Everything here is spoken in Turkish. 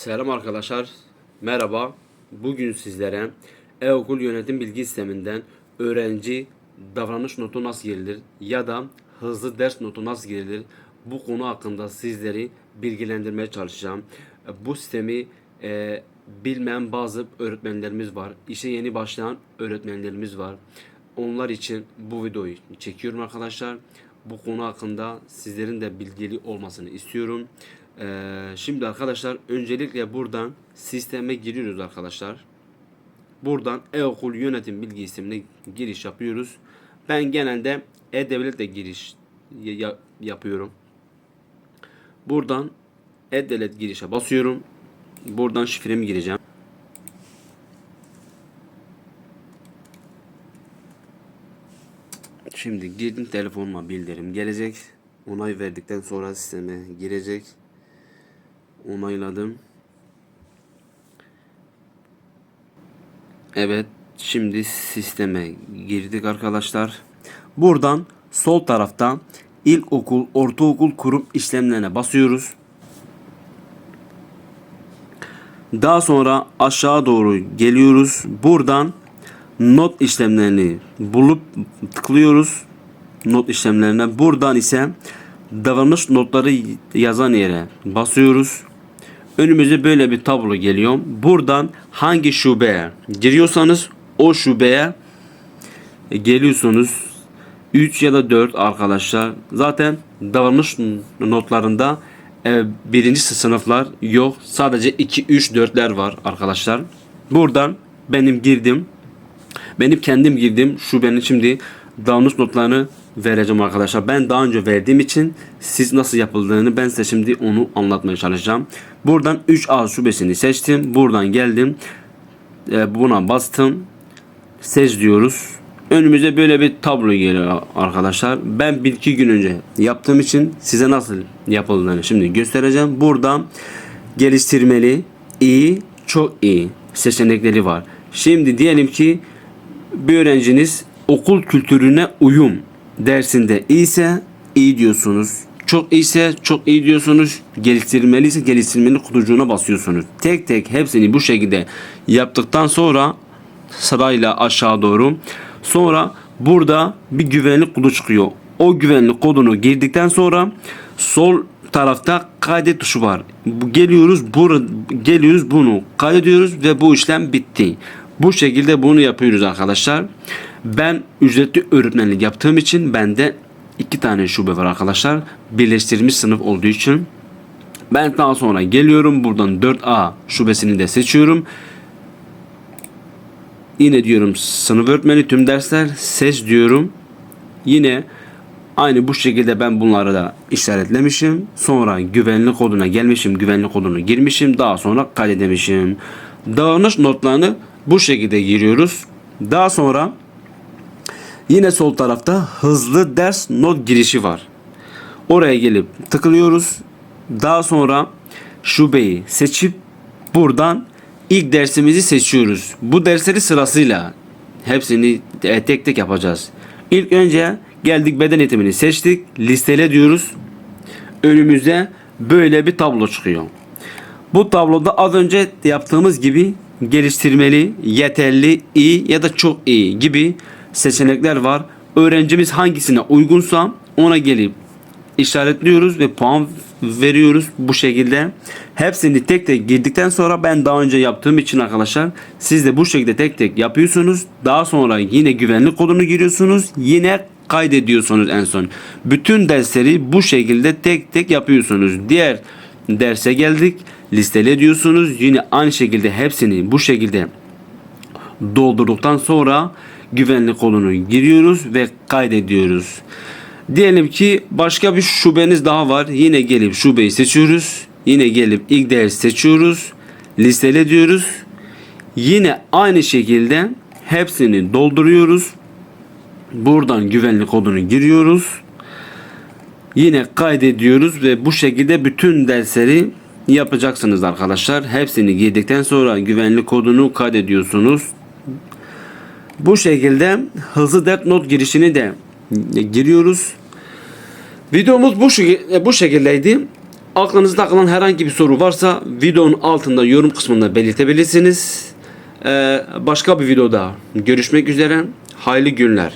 Selam arkadaşlar. Merhaba. Bugün sizlere e-okul yönetim bilgi sisteminden öğrenci davranış notu nasıl girilir ya da hızlı ders notu nasıl girilir bu konu hakkında sizleri bilgilendirmeye çalışacağım. Bu sistemi e, bilmeyen bazı öğretmenlerimiz var. İşe yeni başlayan öğretmenlerimiz var. Onlar için bu videoyu çekiyorum arkadaşlar. Bu konu hakkında sizlerin de bilgili olmasını istiyorum. Ee, şimdi arkadaşlar öncelikle buradan sisteme giriyoruz arkadaşlar. Buradan e-okul yönetim bilgi sistemine giriş yapıyoruz. Ben genelde e-devletle giriş ya- ya- yapıyorum. Buradan e-devlet girişe basıyorum. Buradan şifremi gireceğim. Şimdi girdim telefonuma bildirim gelecek. Onay verdikten sonra sisteme girecek. Onayladım. Evet, şimdi sisteme girdik arkadaşlar. Buradan sol tarafta ilkokul, ortaokul kurum işlemlerine basıyoruz. Daha sonra aşağı doğru geliyoruz. Buradan not işlemlerini bulup tıklıyoruz. Not işlemlerine. Buradan ise davranış notları yazan yere basıyoruz. Önümüze böyle bir tablo geliyor. Buradan hangi şubeye giriyorsanız o şubeye geliyorsunuz. 3 ya da 4 arkadaşlar. Zaten davranış notlarında e, birinci sınıflar yok. Sadece 2, 3, 4'ler var arkadaşlar. Buradan benim girdim. Benim kendim girdim. Şubenin şimdi davranış notlarını vereceğim arkadaşlar. Ben daha önce verdiğim için siz nasıl yapıldığını ben size şimdi onu anlatmaya çalışacağım. Buradan 3A şubesini seçtim. Buradan geldim. E, buna bastım. Seç diyoruz. Önümüze böyle bir tablo geliyor arkadaşlar. Ben bir iki gün önce yaptığım için size nasıl yapıldığını şimdi göstereceğim. Burada geliştirmeli, iyi, çok iyi seçenekleri var. Şimdi diyelim ki bir öğrenciniz okul kültürüne uyum dersinde iyiyse iyi diyorsunuz. Çok iyiyse çok iyi diyorsunuz. Geliştirmeliyse geliştirmenin kutucuğuna basıyorsunuz. Tek tek hepsini bu şekilde yaptıktan sonra sırayla aşağı doğru. Sonra burada bir güvenlik kodu çıkıyor. O güvenlik kodunu girdikten sonra sol tarafta kaydet tuşu var. Geliyoruz bur geliyoruz bunu kaydediyoruz ve bu işlem bitti. Bu şekilde bunu yapıyoruz arkadaşlar. Ben ücretli öğretmenlik yaptığım için bende iki tane şube var arkadaşlar. Birleştirilmiş sınıf olduğu için. Ben daha sonra geliyorum buradan 4A şubesini de seçiyorum. Yine diyorum sınıf öğretmeni tüm dersler seç diyorum. Yine aynı bu şekilde ben bunları da işaretlemişim. Sonra güvenlik koduna gelmişim. Güvenlik kodunu girmişim. Daha sonra kaydedemişim. Davranış notlarını bu şekilde giriyoruz. Daha sonra yine sol tarafta hızlı ders not girişi var. Oraya gelip tıklıyoruz. Daha sonra şubeyi seçip buradan ilk dersimizi seçiyoruz. Bu dersleri sırasıyla hepsini e, tek tek yapacağız. İlk önce geldik beden eğitimini seçtik. Listele diyoruz. Önümüze böyle bir tablo çıkıyor. Bu tabloda az önce yaptığımız gibi geliştirmeli, yeterli, iyi ya da çok iyi gibi seçenekler var. Öğrencimiz hangisine uygunsa ona gelip işaretliyoruz ve puan veriyoruz bu şekilde. Hepsini tek tek girdikten sonra ben daha önce yaptığım için arkadaşlar siz de bu şekilde tek tek yapıyorsunuz. Daha sonra yine güvenlik kodunu giriyorsunuz. Yine kaydediyorsunuz en son. Bütün dersleri bu şekilde tek tek yapıyorsunuz. Diğer derse geldik. Listele diyorsunuz. Yine aynı şekilde hepsini bu şekilde doldurduktan sonra güvenlik kodunu giriyoruz ve kaydediyoruz. Diyelim ki başka bir şubeniz daha var. Yine gelip şubeyi seçiyoruz. Yine gelip ilk ders seçiyoruz. Listele diyoruz. Yine aynı şekilde hepsini dolduruyoruz. Buradan güvenlik kodunu giriyoruz. Yine kaydediyoruz ve bu şekilde bütün dersleri yapacaksınız arkadaşlar. Hepsini girdikten sonra güvenlik kodunu kaydediyorsunuz. Bu şekilde hızlı dert not girişini de giriyoruz. Videomuz bu, şek- bu şekildeydi. aklınızda takılan herhangi bir soru varsa videonun altında yorum kısmında belirtebilirsiniz. Ee, başka bir videoda görüşmek üzere. Hayırlı günler.